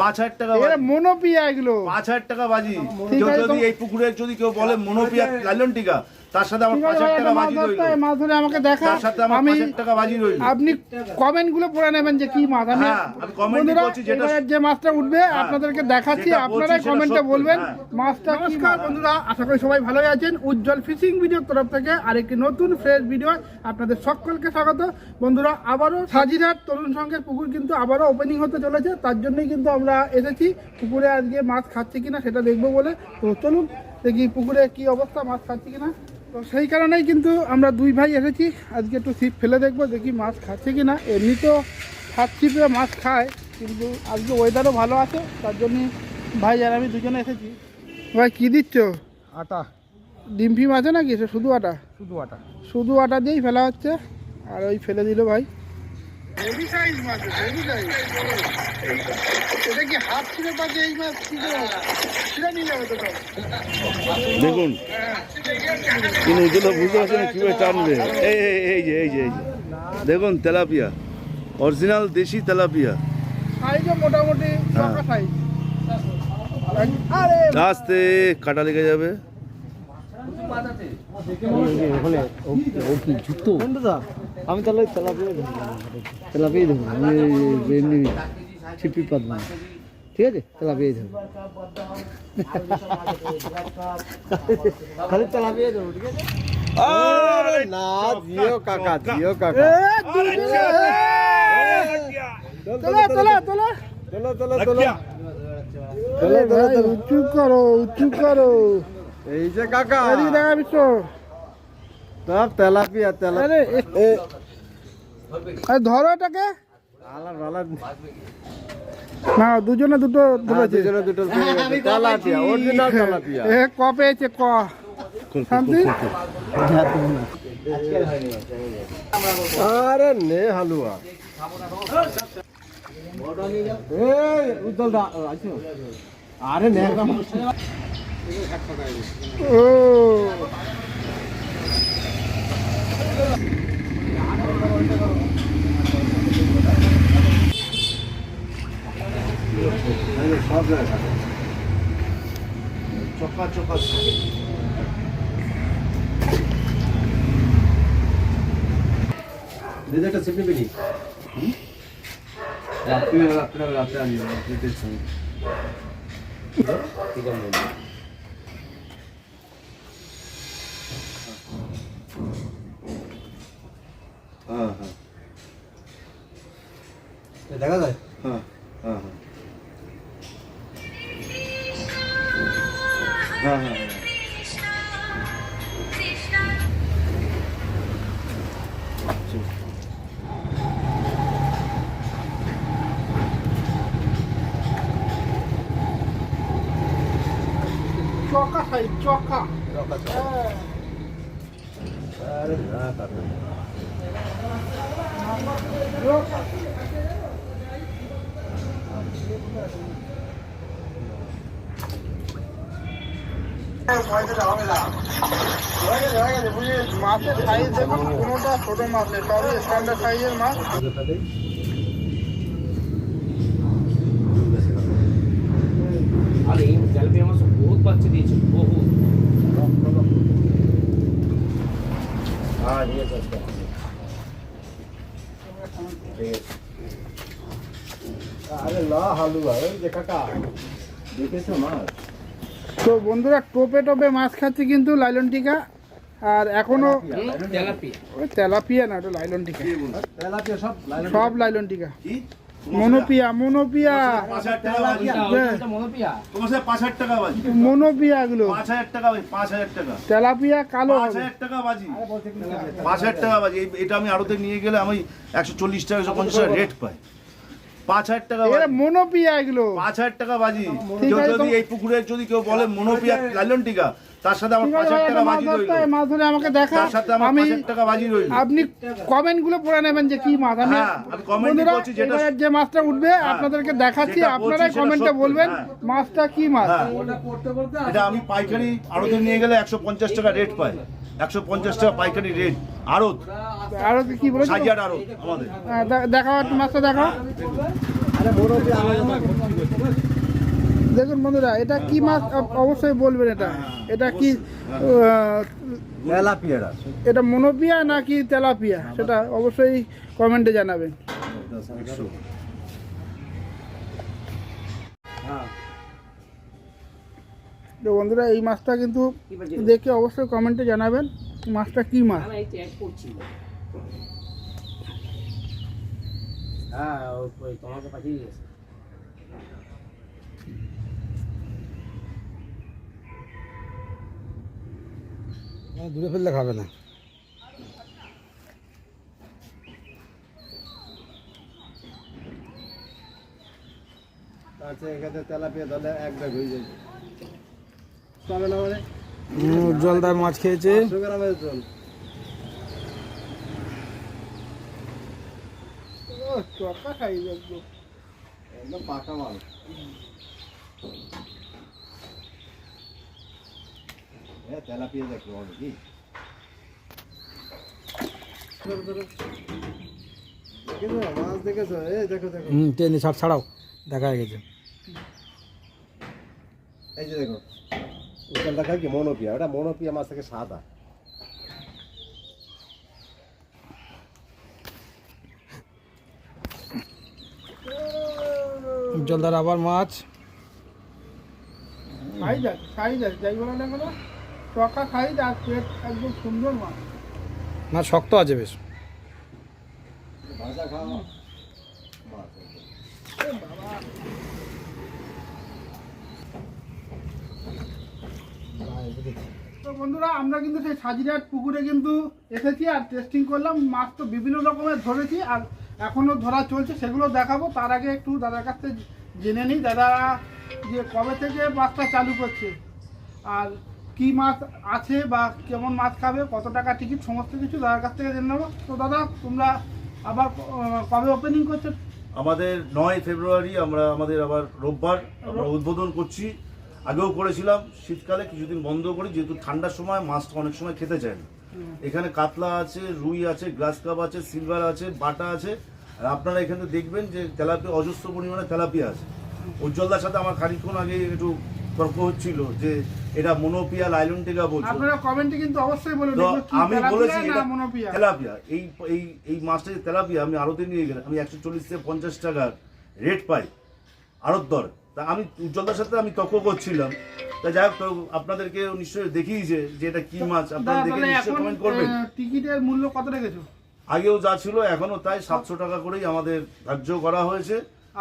পাঁচ হাজার টাকা এরা। মনোপিয়া এগুলো পাঁচ হাজার টাকা বাজি যদি এই পুকুরের যদি কেউ বলে মনোপিয়া লাইলন টিকা তার সাথে আমার পাঁচ হাজার টাকা বাজি রইল। মাছ ধরে আমাকে দেখা। তার সাথে আমার আমি পাঁচ হাজার টাকা বাজি রইল। আপনি কমেন্টগুলো পড়ে নেবেন যে কি মাছ। আমি হ্যাঁ, আমি বন্ধুরা, করছি যেটা- যে মাছটা উঠবে আপনাদেরকে দেখাচ্ছি কমেন্টে বলবেন হ্যাঁ। মাছটা নমস্কার বন্ধুরা আশা করি সবাই ভালোই আছেন। উজ্জ্বল ফিশিং ভিডিওর তরফ থেকে আরেকটি নতুন ফ্রেশ ভিডিও আপনাদের সকলকে স্বাগত। বন্ধুরা আবারও সাজিরহাট তরুণ সংঘের পুকুর কিন্তু আবারও ওপেনিং হতে চলেছে। তার জন্যই কিন্তু আমরা এসেছি। পুকুরে আজকে মাছ খাচ্ছে কিনা সেটা দেখব বলে। তো চলুন দেখি পুকুরে কি অবস্থা মাছ খাচ্ছে কিনা। তো সেই কারণেই কিন্তু আমরা দুই ভাই এসেছি। আজকে একটু ছিপ ফেলে দেখব দেখি মাছ খাচ্ছে কি না এমনি তো হাত ছিপে মাছ খায় কিন্তু আজকে ওয়েদারও ভালো আছে তার জন্যে ভাই আর আমি দুজনে এসেছি। ভাই কি দিচ্ছ? আটা। ডিম ফিম আছে নাকি? শুধু আটা? শুধু আটা। শুধু আটা দিয়েই ফেলা হচ্ছে। আর ওই ফেলে দিল ভাই। হেভি সাইজ মাছ হেভি সাইজ। এটা কি হাফ ছিঁড়ে পাচ্ছে এই মাছ কি ছিঁড়ে নিয়ে যাবে তো দেখুন। কিন্তু উজ্জ্বল বুঝতে পারছে না কীভাবে টানবে? এই এই এই যে এই যে এই যে। দেখুন তেলাপিয়া। অরিজিনাল দেশি তেলাপিয়া। সাইজও মোটামুটি সাইজ। আস্তে কাটা লেগে যাবে। ওখানে ও ও কি জুতো? আমি তাহলে তেলাপিয়া ধরবো তেলাপিয়াই ধরবো আমি এমনি ছিপি পাতবো না ঠিক আছে? তেলাপিয়াই ধরবো খালি তেলাপিয়াই ধরবো ঠিক আছে? না জিও কাকা জিও কাকা। তোলা তোলা তোলা। চলো চলো চলো আরে ভাই উঁচু করো উঁচু করো। এই যে কাকা। এদিকে দেখা বিশ্ব। সব তেলাপিয়া আরে তেলাপিয়া ধরো এটাকে। আলার আলার না দুজনে দুটো ধরেছে। দুজনে দুটো তেলাপিয়া অরিজিনাল তেলাপিয়া। এ ক। পেয়েছে ক শান্তি? আরে নে হালুয়া। এই উজ্জ্বল দা আছো আরে নে। ও। চকা চকা দিদি একটা সিপি পেটি রাত্রি রাত্রি রাত্রিতে ঠিক আছে দেখা যায় হ্যাঁ হ্যাঁ হ্যাঁ হ্যাঁ হ্যাঁ চকা সাইজ চকা হ্যাঁ। আরে না কাকা মাছের সাইজ দেখুন কোনোটা ছোট মাছ নেই সবই স্ট্যান্ডার্ড সাইজের মাছ আরে এই তেলাপিয়া মাছ বহুত বাচ্চা দিয়েছে বহুত হ্যাঁ ঠিক আছে আচ্ছা। আরে লা হালুয়া ওই দেখেছ মাছ তো বন্ধুরা টোপে টোপে মাছ খাচ্ছে কিন্তু লাইলন টিকা আর এখনও তেলাপিয়া। ওই তেলাপিয়া না ওটা লাইলন টিকা। সব লাইলন টিকা? মনোপিয়া মনোপিয়া। পাঁচ হাজার টাকা বাজি। মনোপিয়া? পাঁচ হাজার টাকা বাজি। মনোপিয়া গুলো হাজার টাকা বাজি পাঁচ হাজার টাকা। তেলাপিয়া কালো। টাকা বাজি। পাঁচ হাজার টাকা বাজি। এটা আমি আড়তে নিয়ে গেলে আমি একশো চল্লিশ টাকা একশো পঞ্চাশ টাকা রেট পাই। পাঁচ হাজার টাকা এরা বাজি। মনোপিয়া এগুলো। পাঁচ হাজার টাকা বাজি। যদি এই পুকুরের যদি কেউ বলে মনোপিয়া লালন টিকা তার সাথে আমার ঠিক পাঁচ আছে ভাই, হাজার একটা টাকা মাছ বাজি ধরতে রইল হয়, মাছ ধরে আমাকে দেখা। তার সাথে আমার টাকা বাজি রইল। আপনি কমেন্টগুলো পড়ে নেবেন যে কি মাছ। আমি হ্যাঁ, করছি যেটা- যে মাছটা উঠবে আপনাদেরকে দেখাচ্ছি আপনারাই কমেন্টে বলবেন হ্যাঁ। মাছটা কি মাছ। হ্যাঁ। এটা আমি পাইকারি আড়তে নিয়ে গেলে একশো পঞ্চাশ টাকা রেট পাই। একশো পঞ্চাশ টাকা পাইকারি রেট আড়ত। আরও কি বলেছ সাজিয়ার আড়ত আমাদের। হ্যাঁ, দেখাও একটু মাছটা দেখাও। দেখুন বন্ধুরা এটা কি মাছ? আপ- অবশ্যই বলবেন এটা। এটা কি এটা মনোপিয়া নাকি তেলাপিয়া? সেটা অবশ্যই কমেন্টে জানাবেন। তো বন্ধুরা এই মাছটা কিন্তু দেখে অবশ্যই কমেন্টে জানাবেন মাছটা কি মাছ? হ্যাঁ তোমাকে পাঠিয়ে দিয়েছে। দূরে ফেললে খাবে না। আচ্ছা এখানে তেলাপিয়া ধরলে এক ব্যাগ হয়ে যাবে। পাবে না মানে? জলদার মাছ খেয়েছে। গ্রামের জল। চকা খাই পাকা মাল হ্যাঁ তেলাপিয়া দেখো হবে কি? মাছ দেখেছ? এই দেখো দেখো। হুম টেনে ছাড় ছাড়াও। দেখা গেছে। এই যে দেখো উত্তরটা খাই কি? মনোপিয়া। ওটা মনোপিয়া মাছ থেকে সাদা। জলদার আবার মাছ। খাই যাক খাই যাক যাই বলো না চকা খাই যাক পেট একদম সুন্দর মাছ। না শক্ত আছে বেশ। ভাজা খাওয়া। তো বন্ধুরা আমরা কিন্তু সেই সাজিরাট পুকুরে কিন্তু এসেছি আর টেস্টিং করলাম। মাছ তো বিভিন্ন রকমের ধরেছি আর এখনও ধরা চলছে সেগুলো দেখাবো। তার আগে একটু দাদার কাছ থেকে জেনে নিই। দাদা যে কবে থেকে মাছটা চালু করছে? আর কি মাছ আছে বা কেমন মাছ খাবে কত টাকা টিকিট সমস্ত কিছু দাদার কাছ থেকে জেনে নেব। তো দাদা তোমরা আবার কবে ওপেনিং করছ? আমাদের নয় ফেব্রুয়ারি আমরা আমাদের আবার রোববার আমরা উদ্বোধন করছি। আগেও করেছিলাম শীতকালে কিছুদিন বন্ধ করি যেহেতু ঠান্ডার সময় মাছটা অনেক সময় খেতে চায় না। এখানে কাতলা আছে রুই আছে গ্লাস কাপ আছে সিলভার আছে বাটা আছে। আর আপনারা এখানে দেখবেন যে তেলাপিয়া অজস্র পরিমাণে তেলাপিয়া আছে। উজ্জ্বলদার সাথে আমার খানিকক্ষণ আগে একটু তর্ক হচ্ছিল যে এটা মনোপিয়া লাইলন টেকা বলছো। আপনারা কমেন্টে কিন্তু অবশ্যই বলুন আমি বলেছি এটা মনোপিয়া? তেলাপিয়া। এই এই এই মাছটা যে তেলাপিয়া আমি আড়তে নিয়ে গেলাম আমি একশো চল্লিশ থেকে পঞ্চাশ টাকার রেট পাই আড়ত দর। তা আমি উজ্জ্বলদার সাথে আমি তর্ক করছিলাম। তা যাই হোক তো আপনাদেরকে নিশ্চয়ই দেখিয়েছে যে এটা কি মাছ। আপনারা দেখে নিশ্চয়ই কমেন্ট করবেন। টিকিটের মূল্য কত রেখেছো? আগেও যা ছিল এখনও তাই সাতশো টাকা করেই আমাদের ধার্য করা হয়েছে।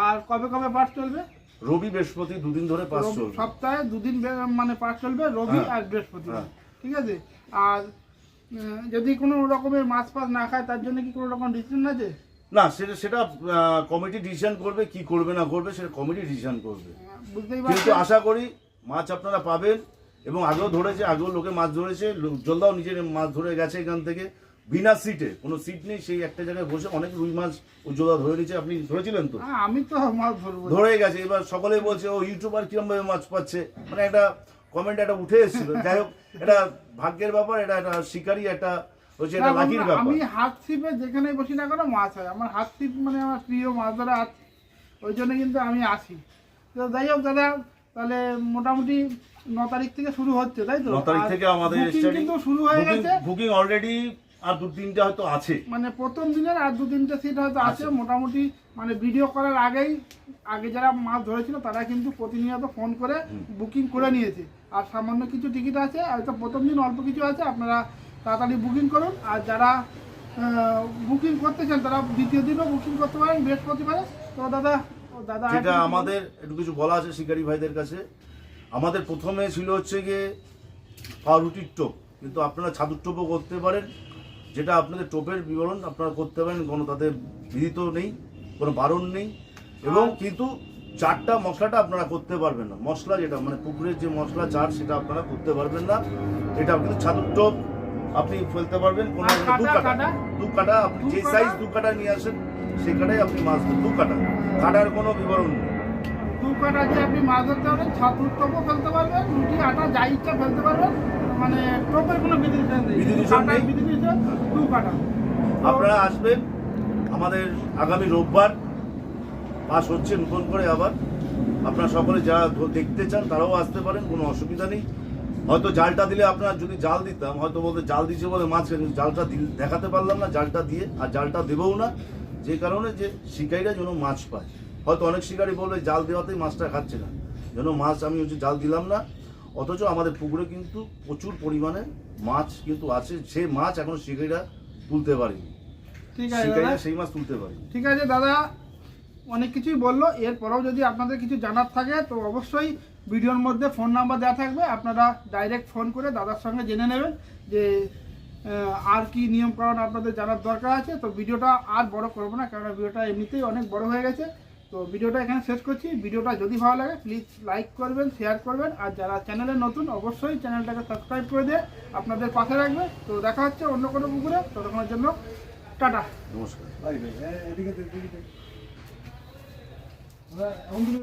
আর কবে কবে পাঠ চলবে? রবি বৃহস্পতি দুদিন ধরে পাঁচ চলবে। সপ্তাহে দুদিন মানে পাঠ চলবে রবি হ্যাঁ। আর বৃহস্পতি হ্যাঁ। ঠিক আছে? আর যদি কোনো রকমের মাছ ফাছ না খায় তার জন্য কি কোনো রকম ডিসিশন আছে? না সেটা সেটা কমিটি ডিসিশন করবে কি করবে না করবে সেটা কমিটি ডিসিশন করবে। বুঝতেই কিন্তু আশা করি মাছ আপনারা পাবেন এবং আগেও ধরেছে আগেও লোকে মাছ ধরেছে জলদাও নিজের মাছ ধরে গেছে এখান থেকে। বিনা সিটে কোনো সিট নেই সেই একটা জায়গায় বসে অনেক রুই মাছ উজ্জ্বলা ধরে নিয়েছে আপনি ধরেছিলেন তো? হ্যাঁ, আমি তো মাছ ধরবো। ধরে গেছে। এবার সকলেই বলছে ও ইউটিউবার কিরম ভাবে মাছ পাচ্ছে? মানে একটা কমেন্ট একটা উঠে এসেছিল। যাই হোক এটা ভাগ্যের ব্যাপার এটা একটা শিকারি একটা হচ্ছে এটা লাকির ব্যাপার। আমি হাত ছিপে যেখানে বসি না কেন মাছ হয়। আমার হাত ছিপ মানে আমার প্রিয় মাছ ধরা হাত ওই জন্য কিন্তু আমি আসি। তো যাই হোক দাদা তাহলে মোটামুটি ন তারিখ থেকে শুরু হচ্ছে তাই তো? ন তারিখ থেকে আমাদের কিন্তু শুরু হয়ে গেছে। বুকিং অলরেডি আর দু তিনটা হয়তো আছে। মানে প্রথম দিনের আর দু তিনটে সিট হয়তো আছে। মোটামুটি মানে ভিডিও করার আগেই আগে যারা মাছ ধরেছিল তারা কিন্তু প্রতিনিয়ত ফোন করে বুকিং করে নিয়েছে। আর সামান্য কিছু টিকিট আছে হয়তো প্রথম দিন অল্প কিছু আছে আপনারা তাড়াতাড়ি বুকিং করুন। আর যারা বুকিং করতে চান তারা দ্বিতীয় দিনও বুকিং করতে পারেন বৃহস্পতিবারে। তো দাদা দাদা যেটা আমাদের একটু কিছু বলা আছে শিকারী ভাইদের কাছে আমাদের প্রথমে ছিল হচ্ছে গিয়ে পাউরুটির টোপ। কিন্তু আপনারা ছাদুর টোপও করতে পারেন। যেটা আপনাদের টোপের বিবরণ আপনারা করতে পারেন কোনো তাতে বিধিত নেই কোনো বারণ নেই। এবং কিন্তু চারটা মশলাটা আপনারা করতে পারবেন না। মশলা যেটা মানে পুকুরের যে মশলা চার সেটা আপনারা করতে পারবেন না। এটা কিন্তু ছাতুর টোপ আপনি ফেলতে পারবেন। কোনো দু কাটা? দু কাটা আপনি যে সাইজ দু কাটা নিয়ে আসেন কাটাই আপনি মাছ ধরুন। দু কাটা। কাটার কোনো বিবরণ নেই। দু কাটা দিয়ে আপনি মাছ ধরতে পারবেন ছাতুর টোপও ফেলতে পারবেন রুটি আটা যা ইচ্ছা ফেলতে পারবেন। মানে টোপের কোনো বিধিনিষেধ নেই। বিধিনিষেধ বিধিনিষেধ দু কাটা আপনারা আসবেন আমাদের আগামী রোববার পাস হচ্ছে নতুন করে আবার। আপনারা সকলে যারা দেখতে চান তারাও আসতে পারেন কোনো অসুবিধা নেই। হয়তো জালটা দিলে আপনার যদি জাল দিতাম হয়তো বলতে জাল দিচ্ছে বলে মাছ জালটা দিল- দেখাতে পারলাম না জালটা দিয়ে আর জালটা দেবও না। যে কারণে যে শিকারীরা যেন মাছ পায়। হয়তো অনেক শিকারী বলবে জাল দেওয়াতেই মাছটা খাচ্ছে না। যেন মাছ আমি হচ্ছে জাল দিলাম না। অথচ আমাদের পুকুরে কিন্তু প্রচুর পরিমাণে মাছ কিন্তু আছে সে মাছ এখন শিকারীরা তুলতে পারেনি। ঠিক আছে দাদা। সেই মাছ তুলতে পারেনি। ঠিক আছে দাদা অনেক কিছুই বলল। এরপরেও যদি আপনাদের কিছু জানার থাকে তো অবশ্যই ভিডিওর মধ্যে ফোন নাম্বার দেওয়া থাকবে। আপনারা ডাইরেক্ট ফোন করে দাদার সঙ্গে জেনে নেবেন যে আর কি নিয়মকানুন আপনাদের জানার দরকার আছে। তো ভিডিওটা আর বড় করব না কারণ ভিডিওটা এমনিতেই অনেক বড় হয়ে গেছে। তো ভিডিওটা এখানে শেষ করছি। ভিডিওটা যদি ভালো লাগে প্লিজ লাইক করবেন শেয়ার করবেন। আর যারা চ্যানেলে নতুন অবশ্যই চ্যানেলটাকে সাবস্ক্রাইব করে দিয়ে আপনাদের পাশে রাখবে। তো দেখা হচ্ছে অন্য কোনো পুকুরে। ততক্ষণের জন্য টাটা। নমস্কার। আমরা